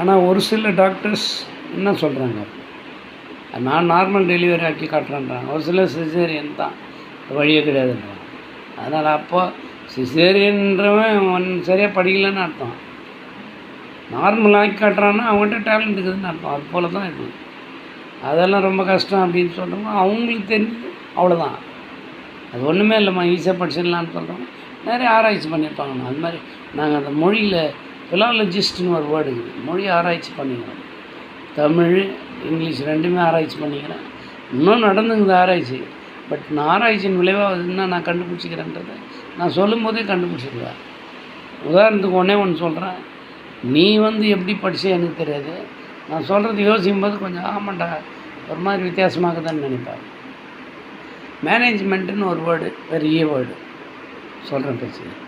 ஆனால் ஒரு சில டாக்டர்ஸ் என்ன சொல்கிறாங்க நான் நார்மல் டெலிவரி ஆக்கி காட்டுறேன்றாங்க. ஒரு சில சிசேரியன் தான். வழியே கிடையாதுன்றாங்க. அதனால் அப்போ சிசேரியன்றவன் சரியாக படிக்கலன்னு அர்த்தம். நார்மல் ஆக்கி காட்டுறான்னா அவங்கள்ட்ட டேலண்ட் இருக்குதுன்னு அர்த்தம். அது போல தான் இது. அதெல்லாம் ரொம்ப கஷ்டம் அப்படின்னு சொல்கிறோம் அவங்களுக்கு தெரிஞ்சு அவ்வளோதான் அது ஒன்றுமே இல்லைம்மா ஈஸியாக படிச்சிடலான்னு சொல்கிறோம் நிறைய ஆராய்ச்சி பண்ணியிருப்பாங்க அது மாதிரி நாங்கள் அந்த மொழியில் பிலாலஜிஸ்ட்னு ஒரு வேர்டு இருக்குது. மொழி ஆராய்ச்சி பண்ணிக்கிறேன் தமிழ் இங்கிலீஷ் ரெண்டுமே ஆராய்ச்சி பண்ணிக்கிறேன். இன்னும் நடந்துங்குது ஆராய்ச்சி. பட் நான் ஆராய்ச்சியின் விளைவாக என்ன நான் கண்டுபிடிச்சிக்கிறேன்றதை நான் சொல்லும் போதே கண்டுபிடிச்சிருவேன் உதாரணத்துக்கு ஒன்றே ஒன்று சொல்கிறேன் நீ வந்து எப்படி படிச்சே எனக்கு தெரியாது. நான் சொல்கிறது யோசிக்கும் போது கொஞ்சம் ஆமாண்டா ஒரு மாதிரி வித்தியாசமாக தான் நினைப்பார் மேனேஜ்மெண்ட்டுன்னு ஒரு வேர்டு பெரிய வேர்டு சொல்கிறேன் பேசுகிறேன்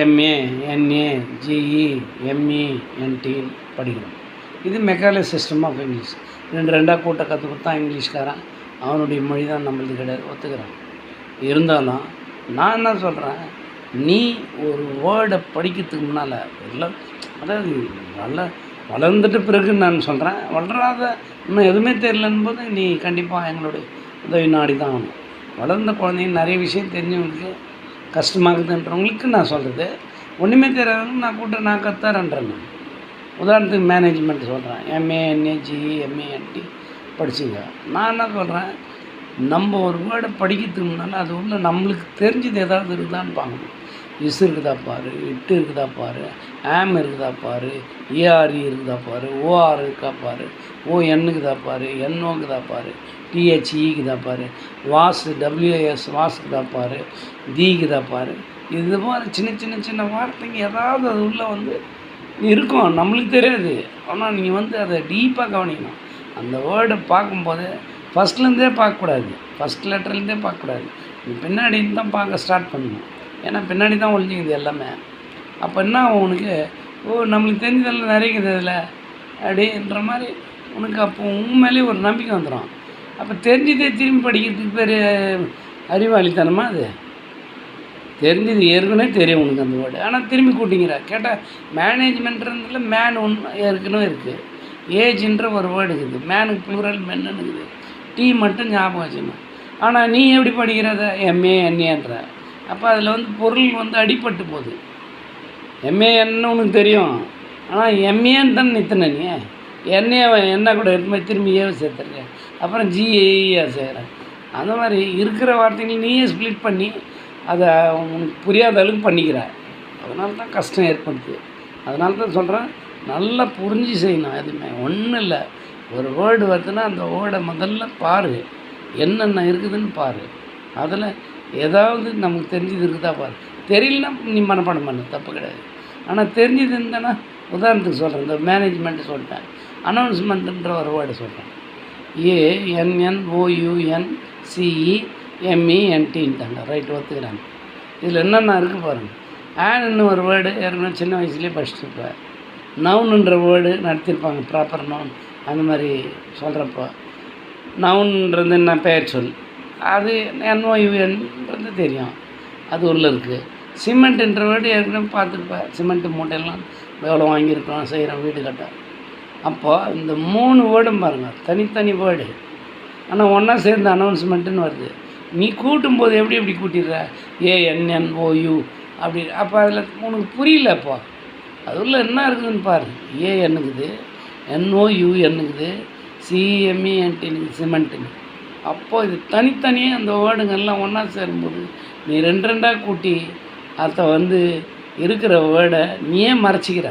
M A N A G E M E N T படிக்கணும் இது மெக்காலே சிஸ்டம் ஆஃப் இங்கிலீஷ் ரெண்டு ரெண்டாக கூட்ட கற்றுக் கொடுத்தா இங்கிலீஷ்காரன். அவனுடைய மொழி தான் நம்மளுது கிடையாது ஒத்துக்கிறான். இருந்தாலும் நான் என்ன சொல்கிறேன் நீ ஒரு வேர்டை படிக்கிறதுக்கு முன்னால் எல்லாம் அதாவது நல்லா வளர்ந்துட்டு பிறகு நான் சொல்கிறேன் வளராத இன்னும் எதுவுமே தெரியலன்னு போது நீ கண்டிப்பாக எங்களுடைய உதவி நாடி தான் ஆகணும். வளர்ந்த குழந்தைங்க நிறைய விஷயம் தெரிஞ்சவங்களுக்கு கஷ்டமாகுதுன்றவங்களுக்கு நான் சொல்கிறது ஒன்றுமே தெரியாதவங்க நான் கூட்ட நான் கத்தாரன்றேன் நான் உதாரணத்துக்கு மேனேஜ்மெண்ட் சொல்கிறேன் எம்ஏ என்ஏஜி எம்ஏஎன்டி படிச்சுங்க. நான் என்ன சொல்கிறேன் நம்ம ஒரு வேர்டை படிக்கிறதுக்கு முன்னால் அது உள்ள நம்மளுக்கு தெரிஞ்சது ஏதாவது இருக்குதான்னு பார்க்கணும். இஸ் இருக்குதா பாரு இட்டு இருக்குதா பாரு ஆம் இருக்குதா பாரு er ஏஆர்இ இருக்குதா பாரு ஓஆர் இருக்கா பாரு ஓஎன் இருக்குதா பாரு என்ஓ இருக்குதா பாரு டிஹெச்இ இருக்குதா e பாரு வாஸ் டபிள்யூஎஸ் வாஸ் இருக்குதா பாரு தி இருக்குதா பாரு. இது மாதிரி சின்ன சின்ன சின்ன வார்த்தைங்க ஏதாவது அது உள்ளே வந்து இருக்கும். நம்மளுக்கு தெரியாது. ஆனால் நீங்கள் வந்து அதை டீப்பாக கவனிக்கணும். அந்த வேர்டை பார்க்கும்போது ஃபஸ்ட்லேருந்தே பார்க்கக்கூடாது. ஃபஸ்ட் லெட்டர்லேருந்தே பார்க்கக்கூடாது. பின்னாடி தான் பார்க்க ஸ்டார்ட் பண்ணணும். ஏன்னா பின்னாடி தான் ஒழிஞ்சிக்குது எல்லாமே. அப்போ என்ன ஆகும் உனக்கு? ஓ நம்மளுக்கு தெரிஞ்சதெல்லாம் நிறைய இருக்குது அதில் அப்படின்ற மாதிரி உனக்கு அப்போ உன் மேலேயே ஒரு நம்பிக்கை வந்துடும் அப்போ தெரிஞ்சதே திரும்பி படிக்கிறதுக்கு பெரிய அறிவாளித்தனமா அது? தெரிஞ்சது ஏற்கனவே தெரியும் உனக்கு அந்த வேர்டு. ஆனால் திரும்பி கூட்டிங்கிற. கேட்டால் மேனேஜ்மெண்ட்ன்றதுல மேன் ஒன்று ஏற்கனவே இருக்குது ஏஜ்ன்ற ஒரு வேர்டு இருக்குது. மேனுக்கு ப்ளூரல் மென்னு இருக்குது. டீ மட்டும் ஞாபகம் வச்சுக்கணும். ஆனால் நீ எப்படி படிக்கிறத? எம்ஏ என்ஏன்ற அப்போ அதில் வந்து பொருள் வந்து அடிபட்டு போகுது. எம்ஏன்னு உனக்கு தெரியும். ஆனால் எம்ஏன்னு தானே நிறுத்தின நீ? என்ஏ என்ன கூட எடுத்து போய் திரும்பி ஏவை சேர்த்துருக்க அப்புறம் ஜிஏஇஆ செய்கிறேன் அந்த மாதிரி இருக்கிற வார்த்தைகள் நீயே ஸ்ப்ளிட் பண்ணி அதை உனக்கு புரியாத அளவுக்கு பண்ணிக்கிற. அதனால தான் கஷ்டம் ஏற்படுது. அதனால தான் சொல்கிறேன் நல்லா புரிஞ்சு செய்யணும் எதுவுமே. ஒன்றும் இல்லை. ஒரு வேர்டு வருதுன்னா அந்த வேர்டை முதல்ல பாரு. என்னென்ன இருக்குதுன்னு பாரு. அதில் ஏதாவது நமக்கு தெரிஞ்சது இருக்குதா பாரு. தெரியலன்னா நீ மனப்பாடம் பண்ணு. தப்பு கிடையாது. ஆனால் தெரிஞ்சது இருந்தேன்னா உதாரணத்துக்கு சொல்கிறேன் இந்த மேனேஜ்மெண்ட்டு சொல்லிட்டேன் அனௌன்ஸ்மெண்ட்டுன்ற ஒரு வேர்டு சொல்கிறேன் A N N O U N C E M E என்டின்ட்டாங்க e, e, right ஒத்துக்கிறாங்க. இதில் என்னென்ன இருக்குது பாருங்கள் ஆன்னு ஒரு வேர்டு ஏற்கனவே சின்ன வயசுலேயே படிச்சுருப்பேன் நவுனுன்ற வேர்டு நடத்தியிருப்பாங்க ப்ராப்பர் நவுன் அந்த மாதிரி சொல்கிறப்போ நவுன்றது என்ன? பெயர் சொல். அது என்ஓயுஎன்றது தெரியும். அது உள்ள இருக்குது சிமெண்ட்டுன்ற வேர்டு ஏற்கனவே பார்த்துருப்பேன் சிமெண்ட்டு மூட்டையெல்லாம் எவ்வளோ வாங்கியிருக்கோம் செய்கிறோம் வீடு கட்ட. அப்போது இந்த மூணு வேர்டும் பாருங்கள் தனித்தனி வேர்டு. ஆனால் ஒன்றா சேர்ந்து அனௌன்ஸ்மெண்ட்டுன்னு வருது. நீ கூட்டும்போது எப்படி எப்படி கூட்டிடுற? ஏஎன்என்ஓயு அப்படி. அப்போ அதில் உனக்கு புரியல அப்போ. அது உள்ள என்ன இருக்குதுன்னு பாரு. ஏ என்னுக்குது என்ஓயு என்னுக்குது சிஎம்இஎன்டின்னு சிமெண்ட்டுன்னு. அப்போது இது தனித்தனியாக அந்த வேர்டுங்கள்லாம் ஒன்றா சேரும்போது நீ ரெண்டு ரெண்டாக கூட்டி அதை வந்து இருக்கிற வேர்டை நீயே மறைச்சிக்கிற.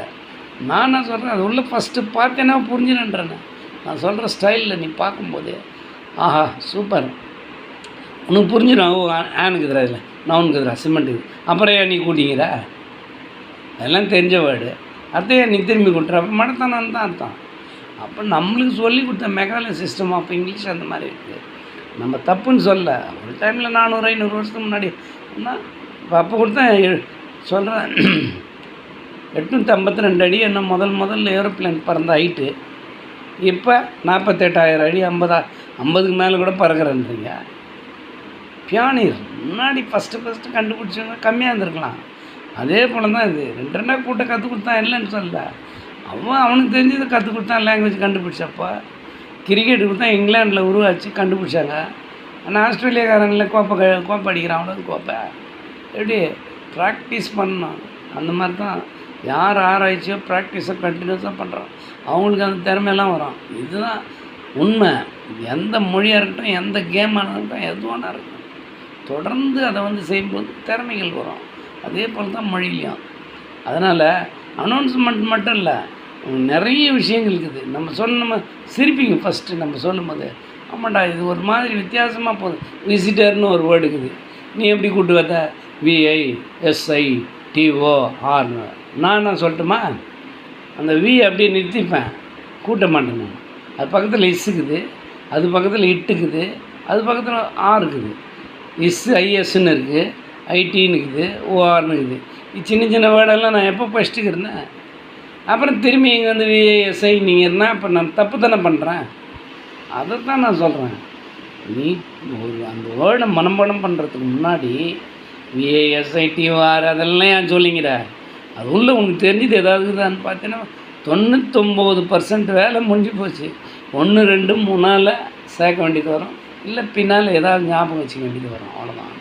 நான் என்ன சொல்கிறேன் அது உள்ள ஃபஸ்ட்டு பார்த்தேன்னா புரிஞ்சுனன்றேன்னு நான் சொல்கிற ஸ்டைலில் நீ பார்க்கும்போதே ஆஹா சூப்பர் உனக்கு புரிஞ்சிடும். ஓ ஆனுக்குதுரா இதில். நவுனுக்குதுரா சிமெண்ட்டுக்கு அப்புறம் ஏன் நீ கூட்டிங்கிற அதெல்லாம் தெரிஞ்ச வேர்டு. அதையே நீ திரும்பி கொடுத்துற அப்போ மடத்தனம் தான் அர்த்தம். அப்போ நம்மளுக்கு சொல்லி கொடுத்த மெகாலய சிஸ்டம் ஆஃப் இங்கிலீஷ் அந்த மாதிரி இருக்குது நம்ம தப்புன்னு சொல்ல ஒரு டைமில் நானூறு ஐநூறு வருஷத்துக்கு முன்னாடி. இப்போ அப்போ கொடுத்தா சொல்கிறேன் எட்நூற்றி ஐம்பத்தி ரெண்டு அடி என்ன முதல் முதல்ல ஏரோப்ளேன் பறந்த ஹைட்டு. இப்போ நாற்பத்தெட்டாயிரம் அடி ஐம்பதா ஐம்பதுக்கு மேலே கூட பறக்கிறேன்றீங்க. பியானீர் முன்னாடி ஃபஸ்ட்டு ஃபஸ்ட்டு கண்டுபிடிச்சவங்க கம்மியாக இருந்திருக்கலாம். அதே போல் தான் இது. ரெண்டு ரெண்டா கூட்ட கற்றுக் கொடுத்தான் இல்லைன்னு சொல்லல. அவன் அவனுக்கு தெரிஞ்சதை கற்றுக் கொடுத்தான் லாங்குவேஜ் கண்டுபிடிச்சப்போ. கிரிக்கெட்டு கொடுத்தா இங்கிலாண்டில் உருவாச்சு கண்டுபிடிச்சாங்க. ஆனால் ஆஸ்திரேலியாக்காரனில் கோப்பை க கோப்பை அடிக்கிறான் அவ்வளோ கோப்பை. எப்படி ப்ராக்டிஸ் பண்ணணும் அந்த மாதிரி தான் யார் ஆராய்ச்சியோ ப்ராக்டிஸை கண்டினியூஸாக பண்ணுறோம் அவங்களுக்கு அந்த திறமையெல்லாம் வரும். இதுதான் உண்மை. எந்த மொழியாக இருக்கட்டும் எந்த கேமாக இருக்கட்டும் எதுவானா இருக்கட்டும். தொடர்ந்து அதை வந்து செய்யும்போது திறமைகள் வரும். அதே போல் தான் மொழியிலையும். அதனால் அனௌன்ஸ்மெண்ட் மட்டும் இல்லை நிறைய விஷயங்கள் இருக்குது. நம்ம சொல்ல நம்ம சிரிப்பிங்க ஃபஸ்ட்டு நம்ம சொல்லும்போது. ஆமாண்டா இது ஒரு மாதிரி வித்தியாசமாக போகுது. விசிட்டர்னு ஒரு வேர்டு இருக்குது. நீ எப்படி கூப்பிட்டு வந்த? விஐ எஸ்ஐ டிஓ ஆர்னு நான் நான் சொல்லட்டுமா? அந்த வி அப்படியே நிறுத்திப்பேன். கூட்ட மாட்டேன் நான் அது பக்கத்தில் இஸ்ஸுக்குது அது பக்கத்தில் இட்டுக்குது அது பக்கத்தில் ஆர் இருக்குது. இஸ் ஐஎஸ்ன்னு இருக்குது. ஐடின்னு இருக்குது ஓஆர்னு இருக்குது. இது சின்ன சின்ன வேர்டெல்லாம் நான் எப்போ ஃபஸ்ட்டுக்கு இருந்தேன் அப்புறம் திரும்பி இங்கே வந்து விஐஎஸ்ஐ நீங்கள் இருந்தால் அப்போ நான் தப்பு தானே பண்ணுறேன் அதை தான் நான் சொல்கிறேன் நீ ஒரு அந்த வேர்டை மனம்படம் பண்ணுறதுக்கு முன்னாடி பிஏஎஸ்ஐடிஓஆர் அதெல்லாம் ஏன் சொல்லிங்கிற? அது உள்ள உனக்கு தெரிஞ்சது ஏதாவது இருக்குதான்னு பார்த்தீங்கன்னா தொண்ணூத்தொம்பது பர்சன்ட் வேலை முடிஞ்சு போச்சு. ஒன்று ரெண்டு மூணால் சேர்க்க வேண்டியது வரும். இல்லை பின்னால் ஏதாவது ஞாபகம் வச்சுக்க வேண்டியது வரும். அவ்வளோதான்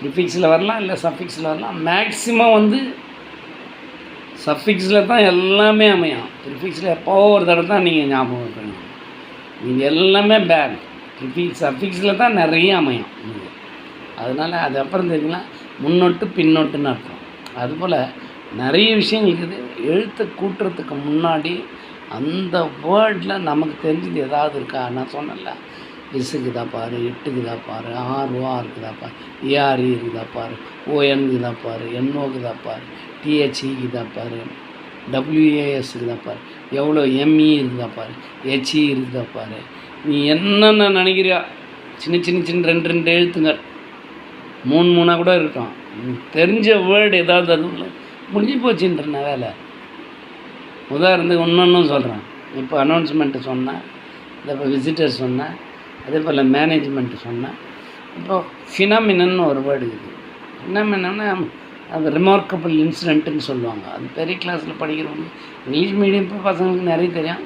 ப்ரிஃபிக்ஸில் வரலாம் இல்லை சஃபிக்ஸில் வரலாம். மேக்ஸிமம் வந்து சஃபிக்ஸில் தான் எல்லாமே அமையும். ப்ரிஃபிக்ஸில் எப்போ ஒரு தடவை தான் நீங்கள் ஞாபகம் வைக்கணும். நீங்கள் எல்லாமே பேக் ப்ரிஃபிக்ஸ் சஃபிக்ஸில் தான் நிறைய அமையும். அதனால் அது அப்புறம் தெரியுங்களா? முன்னோட்டு பின்னொட்டுன்னு அர்த்தம். அதுபோல் நிறைய விஷயங்கள் இருக்குது. எழுத்தை கூட்டுறதுக்கு முன்னாடி அந்த வேர்டில் நமக்கு தெரிஞ்சது ஏதாவது இருக்கா? நான் சொன்னேன்ல. இசுக்குதா பாரு எட்டுக்குதா பாரு ஆர் ஓ இருக்குதா பாரு ஏஆர்இ இருக்குதா பாரு ஓஎன் இருக்குதா பாரு என்ஓக்குதா பாரு டிஹெச்இக்கு இருக்குதா பாரு டபிள்யூஏஎஸ் இருக்குதா பாரு எவ்வளோ எம்இ இருக்குதா பாரு ஹெச்இ இருக்குதா பாரு நீ என்னென்ன நினைக்கிறியா சின்ன சின்ன சின்ன ரெண்டு ரெண்டு எழுத்துங்க மூணு மூணாக கூட இருக்கட்டும் தெரிஞ்ச வேர்டு ஏதாவது அது முடிஞ்சு போச்சுன்றன வேலை. உதாரணத்துக்கு இன்னொன்றும் சொல்கிறேன் இப்போ அனௌன்ஸ்மெண்ட்டு சொன்னேன். இந்த இப்போ விசிட்டர் சொன்னேன். அதே போல் மேனேஜ்மெண்ட்டு சொன்னேன். இப்போது ஃபினாமினன்னு ஒரு வேர்டு இருக்குது ஃபினாமினன்னா அது ரிமார்க்கபிள் இன்சிடென்ட்டுன்னு சொல்லுவாங்க. அது பெரிய கிளாஸில் படிக்கிறவங்க. இங்கிலீஷ் மீடியம் இப்போ பசங்களுக்கு நிறைய தெரியும்.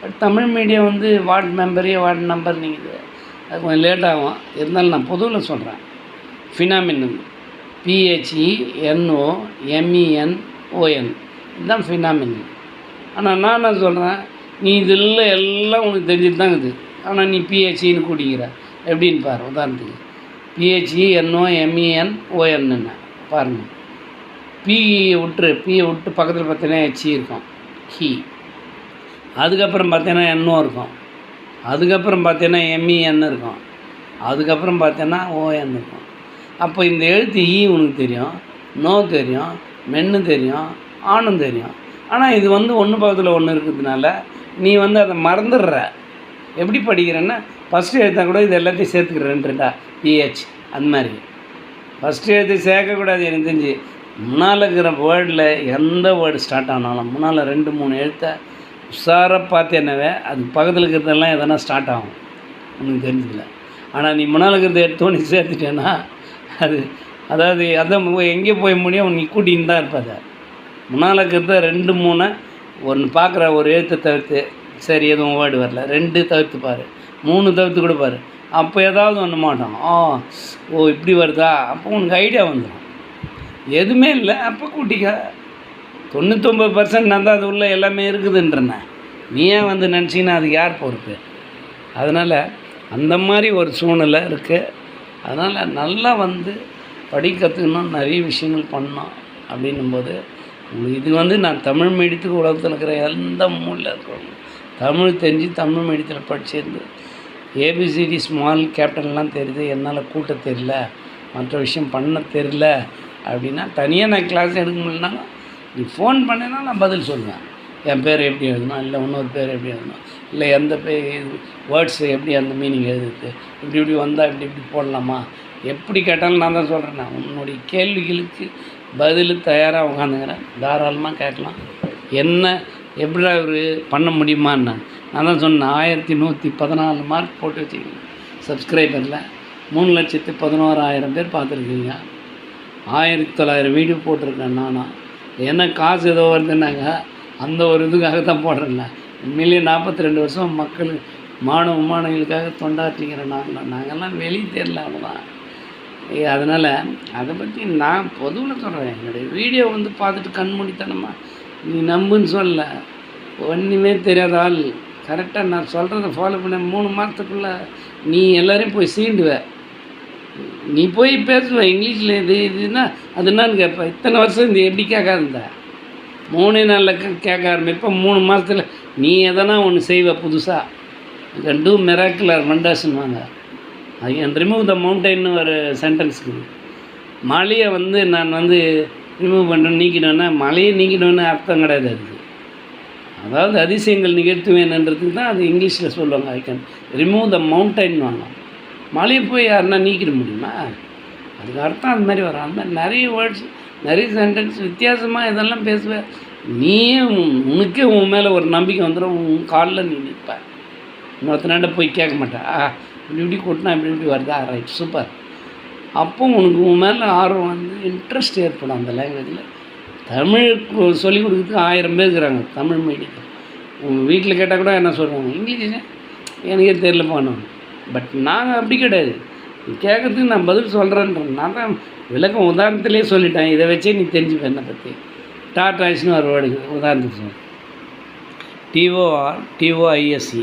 பட் தமிழ் மீடியம் வந்து வார்டு மெம்பரே வார்டு நம்பர் நீங்கள் அது கொஞ்சம் லேட் ஆகும். இருந்தாலும் நான் பொதுவில் சொல்கிறேன் phenomenon P H E N O M E N O N இதுதான் ஃபினாமினன் ஆனால் நான் என்ன சொல்கிறேன் நீ இதில் எல்லாம் உனக்கு தெரிஞ்சுட்டு தான் இருக்குது. ஆனால் நீ பிஹெச்இன்னு கூட்டிக்கிற. எப்படின்னு பாரு உதாரணத்துக்கு. பிஹெச்இஎன்ஓ எம்இஎன் எம்இஎன் ஓஎன்னு பாருங்கள் பிஇ விட்டுரு. பியை விட்டு பக்கத்தில் பார்த்தீங்கன்னா ஹெச்இ இருக்கும். ஹி அதுக்கப்புறம் பார்த்தீங்கன்னா என்ஓ இருக்கும். அதுக்கப்புறம் பார்த்தீங்கன்னா எம்இஎன் இருக்கும். அதுக்கப்புறம் பார்த்தீங்கன்னா ஓஎன் இருக்கும். அப்போ இந்த எழுத்து ஈ உனக்கு தெரியும் நோ தெரியும் மென்னு தெரியும் ஆணும் தெரியும். ஆனால் இது வந்து ஒன்று பக்கத்தில் ஒன்று இருக்கிறதுனால நீ வந்து அதை மறந்துடுற. எப்படி படிக்கிறேன்னா ஃபஸ்ட்டு எழுத்தா கூட இது எல்லாத்தையும் சேர்த்துக்கிறேன் ரெண்டு ரெண்டா பிஹெச் அந்த மாதிரி. ஃபஸ்ட்டு எழுத்து சேர்க்கக்கூடாது எனக்கு தெரிஞ்சு. முன்னால் இருக்கிற வேர்டில் எந்த வேர்டு ஸ்டார்ட் ஆனாலும் முன்னால் ரெண்டு மூணு எழுத்தை உஷாராக பார்த்தேன்னவே அது பக்கத்தில் இருக்கிறதெல்லாம் எதனா ஸ்டார்ட் ஆகும். உனக்கு தெரிஞ்சதில்ல ஆனால் நீ முன்னால் இருக்கிறத எடுத்து நீ சேர்த்துட்டேன்னா அது அதாவது அதான் எங்கே போய் முடியும் நீ கூட்டின்னு தான் இருப்பாத முன்னால் இருக்கிறத ரெண்டு மூணு ஒன்று பார்க்குற ஒரு எழுத்தை தவிர்த்து சரி எதுவும் வேர்டு வரல ரெண்டு தவிர்த்து பாரு. மூணு தவிர்த்து கூட பாரு அப்போ ஏதாவது ஒன்று மாட்டோம் ஆ ஓ இப்படி வருதா? அப்போ உனக்கு ஐடியா வந்துடும் எதுவுமே இல்லை. அப்போ கூட்டிக்க. தொண்ணூத்தொம்பது பர்சன்ட் நான் தான் அது உள்ள எல்லாமே இருக்குதுன்றேன். நீ ஏன் வந்து நினச்சிங்கன்னா அது யார் பொறுப்பு? அதனால் அந்த மாதிரி ஒரு சூழ்நிலை இருக்குது அதனால் நல்லா வந்து படிக்க கற்றுக்கணும் நிறைய விஷயங்கள் பண்ணோம் அப்படின்னும்போது இது வந்து நான் தமிழ் மீடியத்துக்கு உலகத்தில் இருக்கிற எந்த மூலையில் இருக்கிறவங்க தமிழ் தெரிஞ்சு தமிழ் மீடியத்தில் படிச்சிருந்து ஏபிசிடி ஸ்மால் கேபிட்டல்லாம் தெரியுது என்னால் கூட்ட தெரியல மற்ற விஷயம் பண்ண தெரில அப்படின்னா தனியாக நான் கிளாஸ் எடுக்க முடியலனாலும் நீ ஃபோன் பண்ணேன்னா நான் பதில் சொல்லுவேன். என் பேர் எப்படி எழுதணும் இல்லை இன்னொரு பேர் எப்படி எழுதணும் இல்லை எந்த பேர் வேர்ட்ஸ் எப்படி அந்த மீனிங் எழுதுறது இப்படி இப்படி வந்தால் இப்படி இப்படி போடலாமா? எப்படி கேட்டாலும் நான் தான் சொல்கிறேன் உன்னுடைய கேள்விகளுக்கு பதில் தயாராக உட்காந்துக்கிறேன். தாராளமாக கேட்கலாம். என்ன எப்படி அவர் பண்ண முடியுமான்னு நான் தான் சொன்னேன். ஆயிரத்தி நூற்றி பதினாலு மார்க் போட்டு வச்சுக்கோங்க. சப்ஸ்கிரைபரில் மூணு லட்சத்து பதினோராயிரம் பேர் பார்த்துருக்கீங்க. ஆயிரத்தி தொள்ளாயிரம் வீடியோ போட்டிருக்கேன் நானும் என்ன காசு ஏதோ வருதுன்னாங்க. அந்த ஒரு இதுக்காக தான் போடுறேன் நான் உண்மையிலேயே நாற்பத்தி ரெண்டு வருஷம் மக்கள் மாணவ மாணவிகளுக்காக தொண்டாற்றிக்கிற நாங்கள் நாங்கள்லாம் வெளியே தெரியல அவ்வளோதான் அதனால் அதை பற்றி நான் பொதுவில் சொல்கிறேன் என்னுடைய வீடியோ வந்து பார்த்துட்டு கண்மூடித்தனமா நீ நம்புன்னு சொல்ல ஒன்றுமே தெரியாத ஆள். கரெக்டாக நான் சொல்கிறத ஃபாலோ பண்ண மூணு மாதத்துக்குள்ளே நீ எல்லோரையும் போய் சீண்டுவ. நீ போய் பேசுவ. இங்கிலீஷில் இது இதுன்னா அது என்னன்னு கேட்பேன் இத்தனை வருஷம் இந்த எப்படிக்காக இருந்தேன் மூணே நாளில் கே- கேட்க ஆரம்பிப்போம் மூணு மாதத்தில் நீ எதனா ஒன்று செய்வ புதுசாக கேன் டூ மெராக்குலர் வண்டர்ஸ்ன்னு வாங்க ஐ கேன் ரிமூவ் த மவுண்டைன்னு ஒரு சென்டென்ஸ்க்கு மலையை வந்து நான் வந்து ரிமூவ் பண்ணுறேன் நீக்கிடுவேன்னா மலையை நீக்கிடுவேன்னு அர்த்தம் கிடையாது அதுக்கு. அதாவது அதிசயங்கள் நிகழ்த்துவேன்ன்றதுக்கு தான் அது இங்கிலீஷில் சொல்லுவாங்க I can remove the mountain வாங்க மலையை போய் யாருன்னா நீக்கிட முடியுமா? அதுக்கு அர்த்தம் அந்த மாதிரி வரும். அந்த மாதிரி நிறைய வேர்ட்ஸ் நிறைய சென்டென்ஸ் வித்தியாசமாக இதெல்லாம் பேசுவேன் நீயே உனக்கே உன் மேலே ஒரு நம்பிக்கை வந்துடும் உன் காலில் நீ நிற்ப இன்னொருத்தனாண்ட போய் கேட்க மாட்டேன். ஆ இப்படி இப்படி கொட்டினா இப்படி இப்படி வருதா? ரைட் சூப்பர் அப்போ உனக்கு உன் மேலே ஆர்வம் வந்து இன்ட்ரெஸ்ட் ஏற்படும் அந்த லாங்குவேஜில் தமிழ் சொல்லிக் கொடுக்குறதுக்கு ஆயிரம் பேர் இருக்கிறாங்க தமிழ் மீடியத்தில் உங்கள் வீட்டில் கேட்டால் கூட என்ன சொல்லுவாங்க? இங்கிலீஷ் எனக்கே தெரியல போனோம் பட் நாங்கள் அப்படி கிடையாது. கேட்குறதுக்கு நான் பதில் சொல்கிறேன்றேன் நான் தான் விளக்கம் உதாரணத்திலே சொல்லிட்டேன். இதை வச்சே நீ தெரிஞ்சுப்பேன் என்னை பற்றி டாட்டாய்ஸ்னு ஒரு வேர்டு உதாரணத்துக்கு சொல்றேன். டிஓஆர் டிஓஐஎஸ்சி